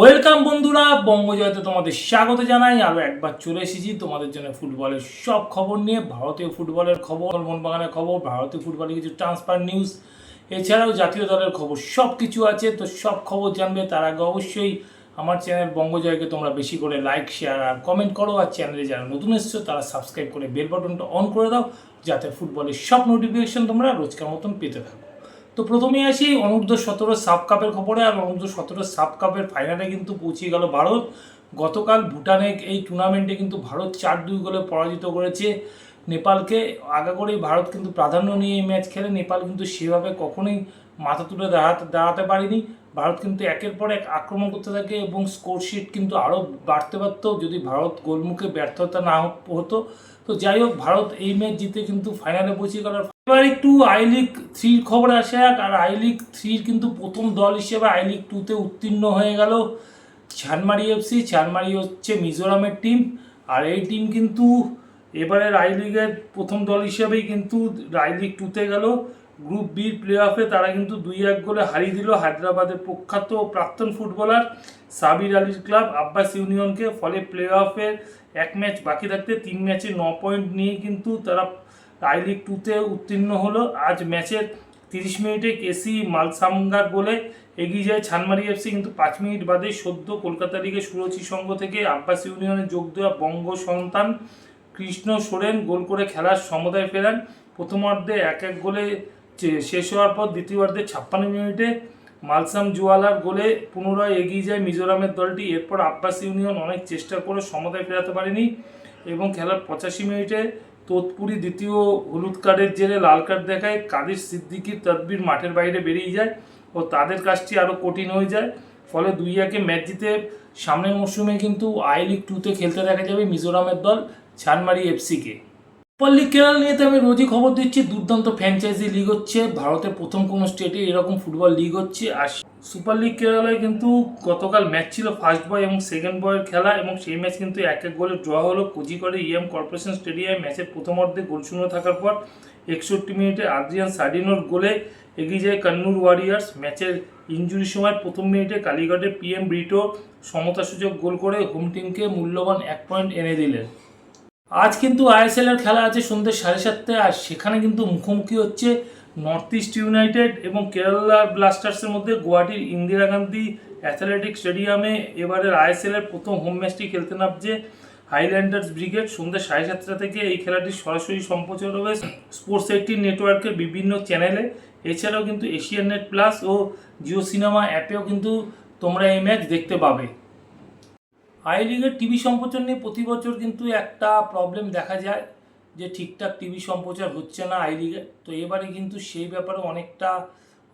Welcome বন্ধুরা, বঙ্গজয়তে তোমাদের স্বাগত জানাই। আরও একবার চলে এসেছি তোমাদের জন্য ফুটবলের সব খবর নিয়ে, ভারতীয় ফুটবলের খবর, মোহনবাগানের খবর, ভারতীয় ফুটবলের কিছু ট্রান্সফার নিউজ এছাড়াও জাতীয় দলের খবর সব কিছু আছে। তো সব খবর জানবে তার আগে অবশ্যই আমার চ্যানেল বঙ্গজয়কে তোমরা বেশি করে লাইক শেয়ার আর কমেন্ট করো। আর চ্যানেলে যারা নতুন এসছো, তারা সাবস্ক্রাইব করে বেল বাটনটা অন করে দাও, যাতে ফুটবলের সব নোটিফিকেশন তোমরা রোজকার মতন পেতে থাকো। তো প্রথমেই আসি অনূর্ধ্ব সতেরো সাব কাপের খবরে, আর অনূর্ধ্ব সতেরো সাব কাপের ফাইনালে কিন্তু পৌঁছে গেল ভারত। গতকাল ভুটানে এই টুর্নামেন্টে কিন্তু ভারত চার দুই গোলে পরাজিত করেছে নেপালকে। আগা করেই ভারত কিন্তু প্রাধান্য নিয়ে এই ম্যাচ খেলে। নেপাল কিন্তু সেভাবে কখনোই মাথা তুলে দাঁড়াতে দাঁড়াতে পারেনি। ভারত কিন্তু একের পর এক আক্রমণ করতে থাকে এবং স্কোরশিট কিন্তু আরও বাড়তে পারত যদি ভারত গোলমুখে ব্যর্থতা না হতো। তো যাই হোক, ভারত এই ম্যাচ জিতে কিন্তু ফাইনালে পৌঁছে গেল। এবার একটু আই লিগ থ্রির খবর আসে আর আই লিগ থ্রির কিন্তু প্রথম দল হিসেবে আই লিগ টুতে উত্তীর্ণ হয়ে গেল ছানমারি এফসি ছানমারি হচ্ছে মিজোরামের টিম আর এই টিম কিন্তু এবারের আই লিগের প্রথম দল হিসেবেই কিন্তু আই লিগ টুতে গেল। গ্রুপ বির প্লে অফে তারা কিন্তু দুই এক গোলে হারিয়ে দিল হায়দ্রাবাদের প্রখ্যাত প্রাক্তন ফুটবলার সাবির আলীর ক্লাব আব্বাস ইউনিয়নকে ফলে প্লে অফের এক ম্যাচ বাকি থাকতে তিন ম্যাচে ন পয়েন্ট নিয়ে কিন্তু তারা আই লিগ টুতে উত্তীর্ণ হলো। আজ ম্যাচের তিরিশ মিনিটে কেসি মালসামগার বলে এগিয়ে যায় ছানমারি এফসি কিন্তু পাঁচ মিনিট বাদে সদ্য কলকাতা লিগে সুরচি সংঘ থেকে আব্বাস ইউনিয়নে যোগ দেওয়া বঙ্গ সন্তান কৃষ্ণ সোরেন গোল করে খেলার সমতায় ফেরান। প্রথমার্ধে এক এক গোলে শেষ হওয়ার পর দ্বিতীয়ার্ধে ছাপ্পান্ন মিনিটে মালসাম জুয়ালার গোলে পুনরায় এগিয়ে যায় মিজোরামের দলটি। এরপর আব্বাস ইউনিয়ন অনেক চেষ্টা করে সমতায় ফেরাতে পারেনি এবং খেলার পঁচাশি মিনিটে তোতপুরি দ্বিতীয় হলুদ কার্ডের জেরে লাল কার্ড দেখায় কাদির সিদ্দিকির তদবির মাঠের বাইরে বেরিয়ে যায় ও তাদের কাজটি আরও কঠিন হয়ে যায়। ফলে দুই একে ম্যাচ জিতে সামনের মরশুমে কিন্তু আই লিগ টুতে খেলতে দেখা যাবে মিজোরামের দল ছানমারি এফসিকে। সুপার লিগ কেরালা নিয়ে তো আমি রোজই খবর দিচ্ছি, দুর্দান্ত ফ্র্যাঞ্চাইজি লিগ হচ্ছে, ভারতের প্রথম কোনো স্টেটে এরকম ফুটবল লিগ হচ্ছে, আর সুপার লিগ কেরালায় কিন্তু গতকাল ম্যাচ ছিল ফার্স্ট বয় এবং সেকেন্ড বয়ের খেলা এবং সেই ম্যাচ কিন্তু এক এক গোলে ড্র হলো। কোজিকড়ে ইএম কর্পোরেশন স্টেডিয়ামে ম্যাচের প্রথম অর্ধে গোল শূন্য থাকার পর একষট্টি মিনিটে আদ্রিয়ান সার্ডিনোর গোলে এগিয়ে যায় কান্নুর ওয়ারিয়ার্স ম্যাচের ইঞ্জুরির সময় প্রথম মিনিটে কালীঘাটের পিএম ব্রিটো সমতাসূচক গোল করে হোম টিমকে মূল্যবান এক পয়েন্ট এনে দিলেন। আজ কিন্তু আইএসএল এর খেলা আছে সন্ধ্যে সাড়ে সাতটায়, আর সেখানে কিন্তু মুখোমুখি হচ্ছে নর্থ ইস্ট ইউনাইটেড এবং কেরালা ব্লাস্টার্সের মধ্যে গুয়াহাটির ইন্দিরা গান্ধী অ্যাথলেটিক স্টেডিয়ামে এবারের আইএসএল এর প্রথম হোম ম্যাচটি খেলতে নামছে হাইল্যান্ডার্স ব্রিগেড সন্ধ্যে সাড়ে সাতটা থেকে এই খেলাটি সরাসরি সম্প্রচার হবে স্পোর্টস এইটিন নেটওয়ার্কের বিভিন্ন চ্যানেলে এছাড়াও কিন্তু এশিয়ান নেট প্লাস ও জিও সিনেমা অ্যাপেও কিন্তু তোমরা এই ম্যাচ দেখতে পাবে। আই লিগের টিভি সম্প্রচার নিয়ে প্রতি বছর কিন্তু একটা প্রবলেম দেখা যায়। যে ঠিকঠাক টিভি সম্প্রচার হচ্ছে না আই লিগে তো এবারে কিন্তু সেই ব্যাপারে অনেকটা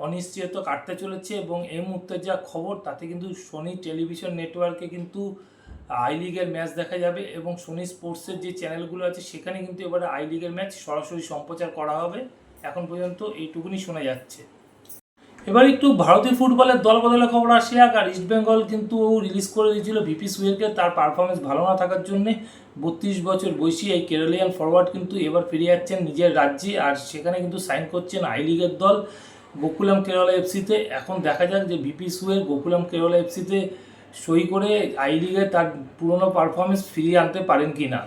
অনিশ্চয়তা কাটতে চলেছে এবং এই মুহূর্তে যা খবর, তাতে কিন্তু সোনি টেলিভিশন নেটওয়ার্কে কিন্তু আই লিগের ম্যাচ দেখা যাবে এবং সোনি স্পোর্টসের যে চ্যানেলগুলো আছে, সেখানে কিন্তু এবারে আই লিগের ম্যাচ সরাসরি সম্প্রচার করা হবে। এখন পর্যন্ত এইটুকুনি শোনা যাচ্ছে। এবার একটু ভারতীয় ফুটবলের দল বদলের খবর আসে আর ইস্ট বেঙ্গল কিন্তু রিলিজ করে দিয়েছিল ভিপি সুয়েলকে তার পারফরমেন্স ভালো না থাকার জন্য বত্রিশ বছর বয়সী এই কেরালিয়ান ফরওয়ার্ড কিন্তু এবার ফিরে যাচ্ছেন নিজের রাজ্যে। আর সেখানে কিন্তু সাইন করছেন আই লিগের দল গোকুলাম কেরালা এফসিতে এখন দেখা যাক যে ভিপি সুয়েল গোকুলাম কেরালা এফসিতে সই করে আই লিগে তার পুরনো পারফরমেন্স ফিরিয়ে আনতে পারেন কি না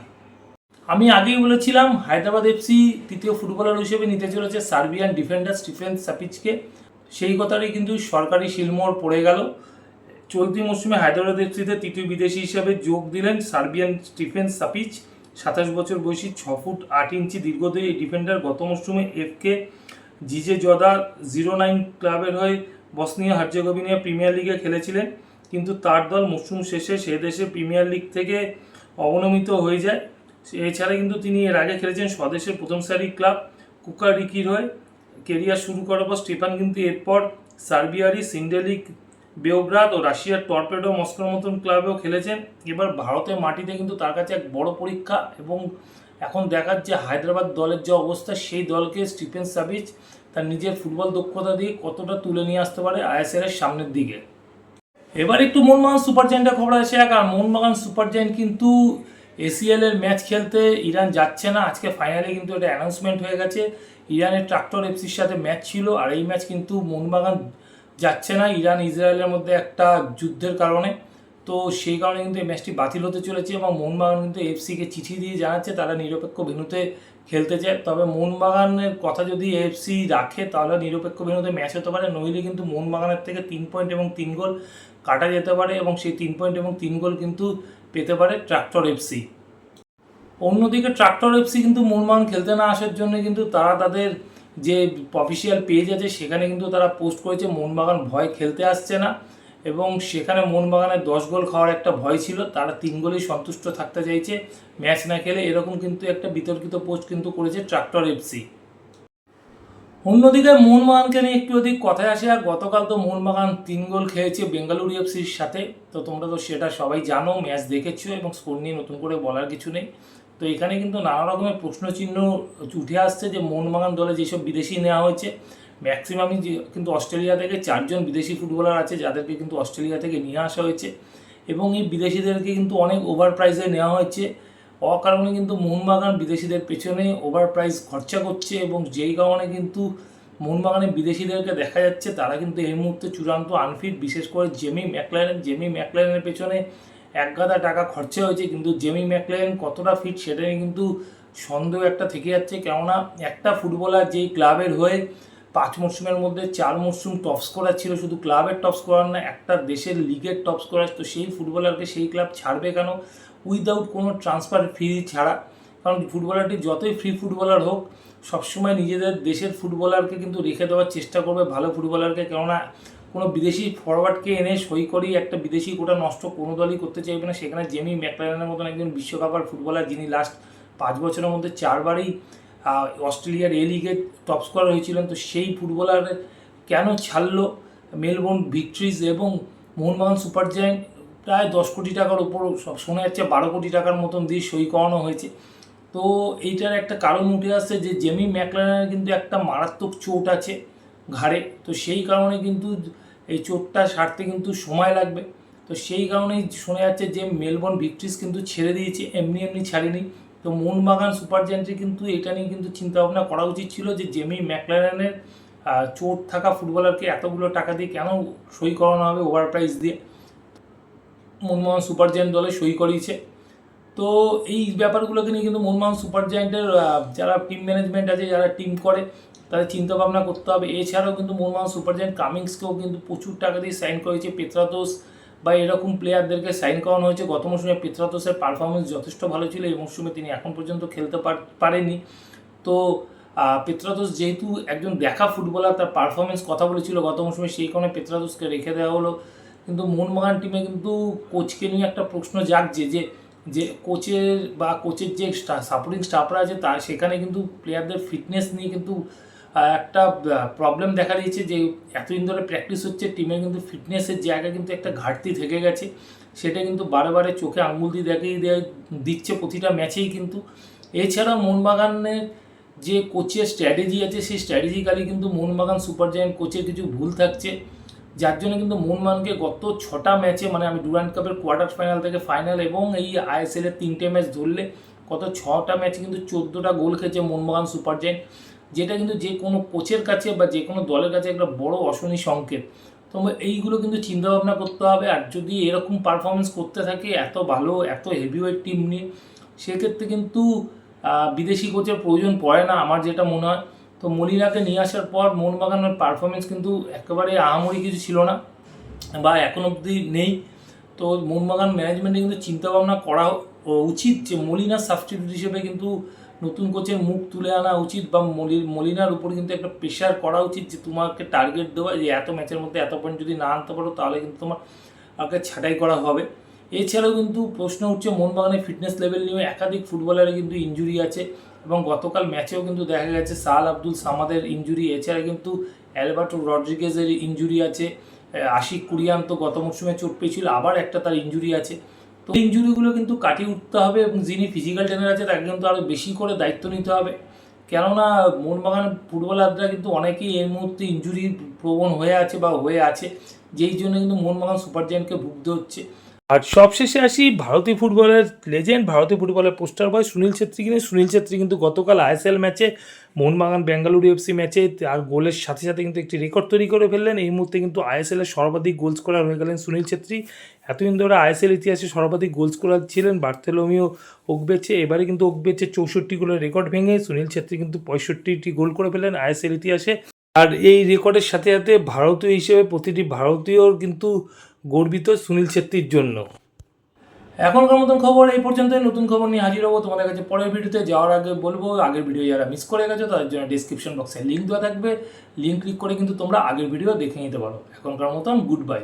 আমি আগেই বলেছিলাম, হায়দ্রাবাদ এফসি তৃতীয় ফুটবলার হিসেবে নিতে চলেছে সার্বিয়ান ডিফেন্ডার স্টিফেন সাপিচকে। সেই কথাটাই কিন্তু সরকারি শিলমোহর পড়ে গেল। চলতি মৌসুমে হায়দ্রাবাদ এফসিতে তৃতীয় বিদেশি হিসাবে যোগ দিলেন সার্বিয়ান স্টিফেন সাপিচ। সাতাশ বছর বয়সী ছ ফুট আট ইঞ্চি দীর্ঘদেহী ডিফেন্ডার গত মৌসুমে এফকে জিজে জদা জিরো নাইন ক্লাবের হয়ে বসনিয়া হার্জেগোভিনিয়া প্রিমিয়ার লিগে খেলেছিলেন। কিন্তু তার দল মৌসুম শেষে সে দেশে প্রিমিয়ার লিগ থেকে অবনমিত হয়ে যায়। এছাড়া কিন্তু তিনি এর আগে খেলেছেন স্বদেশের প্রথম সারি ক্লাব কুকারিকির হয়ে কেরিয়ার শুরু করার পর স্টিফান কিন্তু এরপর সার্বিয়ারি, সিন্ডেলিক, বেওগ্রাদ ও রাশিয়ার টর্পেডো মস্কোর মতন ক্লাবেও খেলেছেন। এবার ভারতের মাটিতে কিন্তু তার কাছে এক বড় পরীক্ষা এবং এখন দেখার যে হায়দ্রাবাদ দলের যে অবস্থা, সেই দলকে স্টিফেন সাবিচ তার নিজের ফুটবল দক্ষতা দিয়ে কতটা তুলে নিয়ে আসতে পারে আইএসএল এর সামনের দিকে। এবার একটু মোহনবাগান সুপার জায়েন্টের খবর এক আর মোহনবাগান সুপার জায়েন্ট কিন্তু এসিএল এর ম্যাচ খেলতে ইরান যাচ্ছে না। আজকে ফাইনালে কিন্তু এটা অ্যানাউন্সমেন্ট হয়ে গেছে। ইরানের ট্রাক্টর এফসির সাথে ম্যাচ ছিল আর এই ম্যাচ কিন্তু মোহনবাগান যাচ্ছে না। ইরান ইসরায়েলের মধ্যে একটা যুদ্ধের কারণে। তো সেই কারণে কিন্তু এই ম্যাচটি বাতিল হতে চলেছে এবং মোহনবাগান কিন্তু এফসিকে চিঠি দিয়ে জানাচ্ছে। তারা নিরপেক্ষ ভেন্যুতে খেলতে চায় তবে মোহনবাগানের কথা যদি এফসি রাখে, তাহলে নিরপেক্ষ বিনোদে ম্যাচ হতে পারে। নইলে কিন্তু মোহনবাগানের থেকে তিন পয়েন্ট এবং তিন গোল কাটা যেতে পারে এবং সেই তিন পয়েন্ট এবং তিন গোল কিন্তু পেতে পারে ট্রাক্টর এফসি। অন্যদিকে ট্রাক্টর এফসি কিন্তু মোহনবাগান খেলতে না আসার জন্য কিন্তু তারা তাদের যে অফিসিয়াল পেজ আছে, সেখানে কিন্তু তারা পোস্ট করেছে, মোহনবাগান ভয় খেলতে আসছে না। এবং সেখানে মোহনবাগানের দশ গোল খাওয়ার একটা ভয় ছিল, তারা তিন গোলেই সন্তুষ্ট থাকতে চাইছে। ম্যাচ না খেলে এরকম কিন্তু একটা বিতর্কিত পোস্ট কিন্তু করেছে ট্রাক্টর এফসি অন্যদিকে মোহনবাগানকে নিয়ে একটু অধিক কথায় আসে, আর গতকাল তো মোহনবাগান তিন গোল খেয়েছে বেঙ্গালুরু এফসির সাথে, তো তোমরা তো সেটা সবাই জানো, ম্যাচ দেখেছ এবং স্কোর নিয়ে নতুন করে বলার কিছু নেই। তো এখানে কিন্তু নানা রকমের প্রশ্নচিহ্ন উঠে আসছে যে মোহনবাগান দলে যেসব বিদেশি নেওয়া হয়েছে ম্যাক্সিমামই যে কিন্তু অস্ট্রেলিয়া থেকে চারজন বিদেশি ফুটবলার আছে, যাদেরকে কিন্তু অস্ট্রেলিয়া থেকে নিয়ে আসা হয়েছে। এবং এই বিদেশিদেরকে কিন্তু অনেক ওভার প্রাইসে নেওয়া হয়েছে। অকারণে কিন্তু মোহনবাগান বিদেশিদের পেছনে ওভার প্রাইস খরচা করছে এবং যেই কারণে কিন্তু মোহনবাগানে বিদেশিদেরকে দেখা যাচ্ছে, তারা কিন্তু এই মুহূর্তে চূড়ান্ত আনফিট বিশেষ করে জেমি ম্যাকলারেন জেমি ম্যাকলারেনের পেছনে এক গাদা টাকা খরচা হয়েছে। কিন্তু জেমি ম্যাকলারেন কতটা ফিট সেটা নিয়ে কিন্তু সন্দেহ একটা থেকে যাচ্ছে। কেননা একটা ফুটবলার যেই ক্লাবের হয়ে পাঁচ মরশুমের মধ্যে চার মরশুম টপ স্কোরার ছিল, শুধু ক্লাবের টপ স্কোরার না, একটা দেশের লিগের টপ স্কোরার তো সেই ফুটবলারকে সেই ক্লাব ছাড়বে কেন? উইদাউট কোনো ট্রান্সফার ফি ছাড়া। কারণ ফুটবলারটি যতই ফ্রি ফুটবলার হোক, সবসময় নিজেদের দেশের ফুটবলারকে কিন্তু রেখে দেওয়ার চেষ্টা করবে ভালো ফুটবলারকে কেননা, কোনো বিদেশি ফরওয়ার্ডকে এনে সই করেই একটা বিদেশি কোটা নষ্ট কোনো দলই করতে চাইবে না। সেখানে জেমি ম্যাকলারেনের মতন একজন বিশ্বকাপার ফুটবলার যিনি লাস্ট পাঁচ বছরের মধ্যে চারবারই অস্ট্রেলিয়ার এ লিগে টপ স্কোয়ার হয়েছিলেন, তো সেই ফুটবলার কেন ছাড়ল? মেলবোর্ন ভিক্টরিজ এবং মোহনবাগান সুপার জায়েন্ট প্রায় দশ কোটি টাকার উপর শোনা যাচ্ছে, বারো কোটি টাকার মতন দিয়ে সই করানো হয়েছে। তো এইটার একটা কারণ উঠে আসছে যে জেমি ম্যাকলারেনের কিন্তু একটা মারাত্মক চোট আছে ঘাড়ে, তো সেই কারণে কিন্তু এই চোটটা সারতে কিন্তু সময় লাগবে। তো সেই কারণেই শোনা যাচ্ছে যে মেলবোর্ন ভিক্টরিজ কিন্তু ছেড়ে দিয়েছে, এমনি এমনি ছাড়েনি। তো মোহনবাগান সুপার জায়েন্টের কিন্তু এটা নিয়ে কিন্তু চিন্তা ভাবনা করা উচিত ছিল যে জেমি ম্যাকলারেনের চোট থাকা ফুটবলারকে এতগুলো টাকা দিয়ে কেন সই করানো হবে ওভার প্রাইস দিয়ে মোহনবাগান সুপার জায়েন্ট দলে সই করিয়েছে। তো এই ব্যাপারগুলোকে নিয়ে কিন্তু মোহনবাগান সুপার জায়েন্টের যারা টিম ম্যানেজমেন্ট আছে, যারা টিম করে, তাদের চিন্তা ভাবনা করতে হবে। এছাড়াও কিন্তু মোহনবাগান সুপার জায়েন্ট কামিংসকেও কিন্তু প্রচুর টাকা দিয়ে সাইন করেছে। পেত্রাতোস বা এরকম প্লেয়ারদেরকে সাইন করানো হয়েছে। গত মৌসুমে পেত্রাতোসের পারফরমেন্স যথেষ্ট ভালো ছিল। এই মৌসুমে তিনি এখন পর্যন্ত খেলতে পার- পারেনি। তো আহ, পেত্রাতোস যেহেতু একজন দেখা ফুটবলার তার পারফরমেন্স কথা বলেছিল গত মৌসুমে সেই কারণে পেত্রাতোসকে রেখে দেওয়া হলো। কিন্তু মোহনবাগান টিমে কিন্তু কোচকে নিয়ে একটা প্রশ্ন জাগছে যে যে কোচের বা কোচের যে সাপোর্টিং স্টাফরা আছে তার সেখানে কিন্তু প্লেয়ারদের ফিটনেস নিয়ে কিন্তু একটা প্রবলেম দেখা দিয়েছে যে এতদিন ধরে প্র্যাকটিস হচ্ছে টিমে কিন্তু ফিটনেসের জায়গা কিন্তু একটা ঘাটতি থেকে গেছে। সেটা কিন্তু বারে বারে চোখে আঙুল দিয়ে দেখিয়ে দেয় দিচ্ছে প্রতিটা ম্যাচেই কিন্তু। এছাড়াও মোহনবাগানের যে কোচের স্ট্র্যাটেজি আছে, সেই স্ট্র্যাটেজিক্যালি কিন্তু মোহনবাগান সুপার জায়েন্ট কোচের কিছু ভুল থাকছে। যার জন্য কিন্তু মোহনবাগানকে গত ছটা ম্যাচে মানে আমি ডুরান্ট কাপের কোয়ার্টার ফাইনাল থেকে ফাইনাল এবং এই আইএসএলের তিনটে ম্যাচ ধরলে কত ছটা ম্যাচে কিন্তু চোদ্দোটা গোল খেয়েছে মোহনবাগান সুপার জায়েন্ট যেটা কিন্তু যে কোনো কোচের কাছে বা যে কোনো দলের কাছে একটা বড় অশনি সংকেত। তো এইগুলো কিন্তু চিন্তাভাবনা করতে হবে। আর যদি এরকম পারফরমেন্স করতে থাকে এত ভালো, এত হেভিওয়েট টিম নিয়ে, সেক্ষেত্রে কিন্তু বিদেশি কোচের প্রয়োজন পড়ে না আমার যেটা মনে হয়। তো মলিনাকে নিয়ে আসার পর মোহনবাগানের পারফরমেন্স কিন্তু একেবারে আহামরি কিছু ছিল না বা এখন অবধি নেই। তো মোহনবাগান ম্যানেজমেন্টে কিন্তু চিন্তাভাবনা করা উচিত যে মলিনার সাবস্টিটিউট হিসেবে কিন্তু নতুন কোচের মুখ তুলে আনা উচিত বা মলি, মলিনার উপর কিন্তু একটা প্রেশার করা উচিত যে তোমাকে টার্গেট দেওয়া, যে এত ম্যাচের মধ্যে এত পয়েন্ট যদি না আনতে পারো তাহলে কিন্তু তোমার আগে ছাঁটাই করা হবে। এছাড়াও কিন্তু প্রশ্ন উঠছে মোহনবাগানের ফিটনেস লেভেল নিয়ে একাধিক ফুটবলারের কিন্তু ইঞ্জুরি আছে এবং গতকাল ম্যাচেও কিন্তু দেখা গেছে সাল আব্দুল সামাদের ইঞ্জুরি এছাড়া কিন্তু অ্যালবার্টো রড্রিগেজের ইঞ্জুরি আছে। আশিক কুরিয়ান তো গত মরশুমে চোট পেয়েছিল, আবার একটা তার ইঞ্জুরি আছে। তো ইঞ্জুরিগুলো কিন্তু কাটিয়ে উঠতে হবে এবং যিনি ফিজিক্যাল ট্রেনার আছে, তাকে কিন্তু আরও বেশি করে দায়িত্ব নিতে হবে। কেননা মোহনবাগান ফুটবলাররা কিন্তু অনেকেই এই মুহূর্তে ইঞ্জুরি প্রবণ হয়ে আছে বা হয়ে আছে, যেই জন্য কিন্তু মোহনবাগান সুপার জায়েন্টকে ভুগতে হচ্ছে। আর সবশেষে আসি ভারতীয় ফুটবলের লেজেন্ড ভারতীয় ফুটবলের পোস্টার বয় সুনীল ছেত্রী কিন্তু সুনীল ছেত্রী কিন্তু গতকাল আইএসএল ম্যাচে মোহনবাগান বেঙ্গালুরু এফসি ম্যাচে তার গোলের সাথে সাথে কিন্তু একটি রেকর্ড তৈরি করে ফেললেন। এই মুহূর্তে কিন্তু আইএসএল এর সর্বাধিক গোল স্কোরার হয়ে গেলেন সুনীল ছেত্রী। এতদিন ধরে আইএসএল ইতিহাসে সর্বাধিক গোল স্কোরার ছিলেন বার্থেলোমিও ওকবেচে এবারে কিন্তু ওকবেচে চৌষট্টি গোলের রেকর্ড ভেঙে সুনীল ছেত্রী কিন্তু পঁয়ষট্টিটি গোল করে ফেললেন আইএসএল ইতিহাসে। আর এই রেকর্ডের সাথে সাথে ভারতীয় হিসেবে প্রতিটি ভারতীয়র কিন্তু গর্বিত সুনীল ছেত্রীর জন্য। এখনকার মতন খবর এই পর্যন্ত নতুন খবর নিয়ে হাজির হব তোমাদের কাছে পরের ভিডিওতে। যাওয়ার আগে বলব, আগের ভিডিও যারা মিস করে গেছো, তাদের জন্য ডিসক্রিপশন বক্সে লিঙ্ক দেওয়া থাকবে। লিঙ্ক ক্লিক করে কিন্তু তোমরা আগের ভিডিও দেখে নিতে পারো। এখনকার মতন গুড বাই